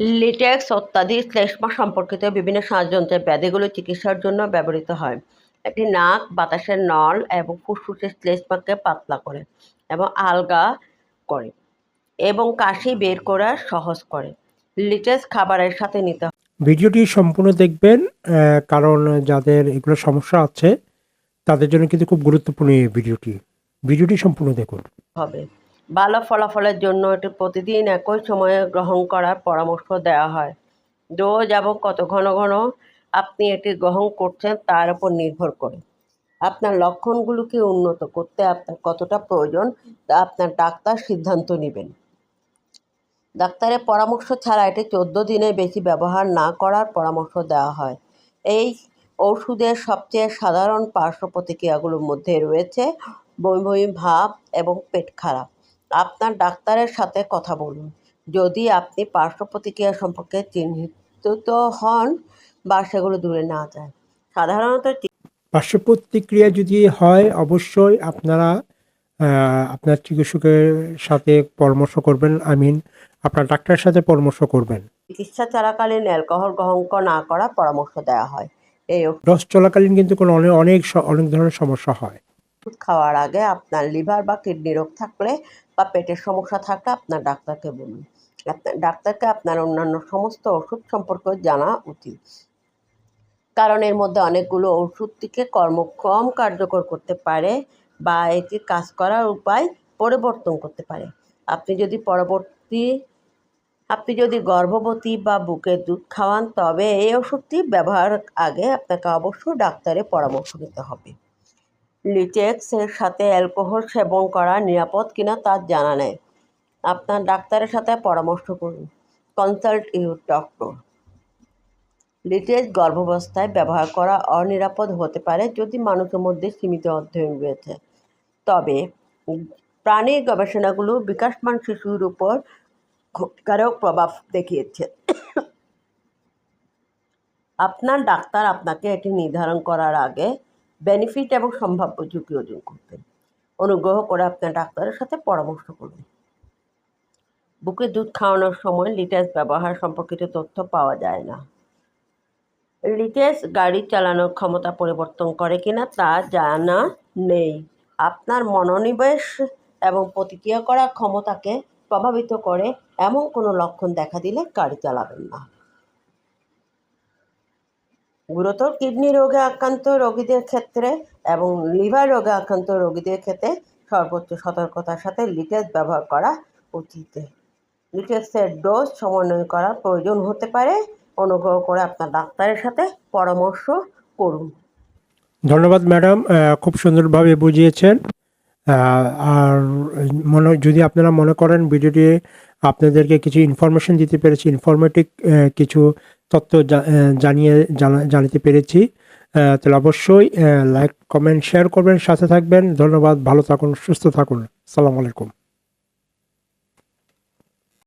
লিটেক্স অত্যাধিক শ্লেষ্মা সম্পর্কিত বিভিন্ন শ্বাসযন্ত্রের ব্যাধিগুলো চিকিৎসার জন্য ব্যবহৃত হয়। এটি নাক বাতাসের নল এবং ফুসফুসের শ্লেষ্মাকে পাতলা করে এবং আলগা করে এবং কাশি বের করা সহজ করে। লিটেক্স খাবারের সাথে নিতে হয়। ভিডিওটি সম্পূর্ণ দেখবেন কারণ যাদের এগুলো সমস্যা আছে তাদের জন্য কিন্তু খুব গুরুত্বপূর্ণ এই ভিডিওটি। ভিডিওটি সম্পূর্ণ দেখুন। হবে। ভালো ফলাফলের জন্য এটি প্রতিদিন একই সময়ে গ্রহণ করার পরামর্শ দেওয়া হয়। ডোজ এবং কত ঘন ঘন আপনি এটি গ্রহণ করছেন তার উপর নির্ভর করে। আপনার লক্ষণগুলোকে উন্নত করতে আপনার কতটা প্রয়োজন তা আপনার ডাক্তার সিদ্ধান্ত নেবেন। ডাক্তারের পরামর্শ ছাড়া এটি চোদ্দ দিনের বেশি ব্যবহার না করার পরামর্শ দেওয়া হয়। এই ওষুধের সবচেয়ে সাধারণ পার্শ্ব প্রতিক্রিয়াগুলোর মধ্যে রয়েছে বমি বমি ভাব এবং পেট খারাপ। আপনার ডাক্তারের সাথে কথা বলুন। যদি আপনি পার্শ্ব প্রতিক্রিয়া সম্পর্কে চিহ্নিত হন বা সেগুলো দূরে না যায়। সাধারণত পার্শ্ব প্রতিক্রিয়া যদি হয় অবশ্যই আপনারা আপনার চিকিৎসকের সাথে পরামর্শ করবেন। আই মিন আপনার ডাক্তারের সাথে পরামর্শ করবেন। চিকিৎসা চলাকালীন অ্যালকোহল গ্রহণ না করার পরামর্শ দেওয়া হয়। এই ডস চলাকালীন কিন্তু কোনো অনেক অনেক ধরনের সমস্যা হয়। ওষুধ খাওয়ার আগে আপনার লিভার বা কিডনি রোগ থাকলে বা পেটের সমস্যা থাকলে আপনার ডাক্তারকে বলুন। আপনার, ডাক্তারকে আপনার অন্যান্য সমস্ত ওষুধ সম্পর্কে জানা উচিত। কারণ এর মধ্যে অনেকগুলো ওষুধ থেকে কর্ম কার্যকর করতে পারে বা এটি কাজ করার উপায় পরিবর্তন করতে পারে। আপনি যদি পরবর্তী, আপনি যদি গর্ভবতী বা বুকের দুধ খাওয়ান, তবে এই ওষুধটি ব্যবহার আগে আপনাকে অবশ্যই ডাক্তারের পরামর্শ নিতে হবে। লিটেক্স এর সাথে অ্যালকোহল সেবন করা নিরাপদ কিনা তা জানা নেই। আপনার ডাক্তারের সাথে পরামর্শ করুন। Consult your doctor. লিটেক্স গর্ভাবস্থায় ব্যবহার করা অনিরাপদ হতে পারে যদি মানুষের মধ্যে সীমিত অধ্যয়ন রয়েছে। তবে প্রাণীর গবেষণাগুলো বিকাশমান শিশুর উপর ক্ষতিকারক প্রভাব দেখিয়েছে। আপনার ডাক্তার আপনাকে এটি নির্ধারণ করার আগে বেনিফিট এবং সম্ভাব্য ঝুঁকি ওজন করবেন অনুগ্রহ করে আপনার ডাক্তারের সাথে পরামর্শ করুন। বুকে দুধ খাওয়ানোর সময় লিটাস ব্যবহার সম্পর্কিত তথ্য পাওয়া যায় না। লিটাস গাড়ি চালানোর ক্ষমতা পরিবর্তন করে কিনা তা জানা নেই। আপনার মনোনিবেশ এবং প্রতিক্রিয়া করার ক্ষমতাকে প্রভাবিত করে এমন কোনো লক্ষণ দেখা দিলে গাড়ি চালাবেন না। গুরুতর কিডনি রোগে আক্রান্ত রোগীদের ক্ষেত্রে এবং লিভার রোগে আক্রান্ত রোগীদের ক্ষেত্রে সর্বোচ্চ সতর্কতার সাথে লিটেক্স ব্যবহার করা উচিত। লিটেক্সের ডোজ সমন্বয় করার প্রয়োজন হতে পারে। অনুগ্রহ করে আপনার ডাক্তারের সাথে পরামর্শ করুন। ধন্যবাদ ম্যাডাম খুব সুন্দরভাবে বুঝিয়েছেন। আর মনে, যদি আপনারা মনে করেন ভিডিওটি, আপনাদেরকে কিছু ইনফরমেশন দিতে পেরেছি ইনফরমেটিভ কিছু তথ্য জানিয়ে, জানা- জানাতে পেরেছি। তাহলে অবশ্যই লাইক, কমেন্ট, শেয়ার করবেন, সাথে থাকবেন। ধন্যবাদ, ভালো থাকুন, সুস্থ থাকুন। সালাম আলাইকুম।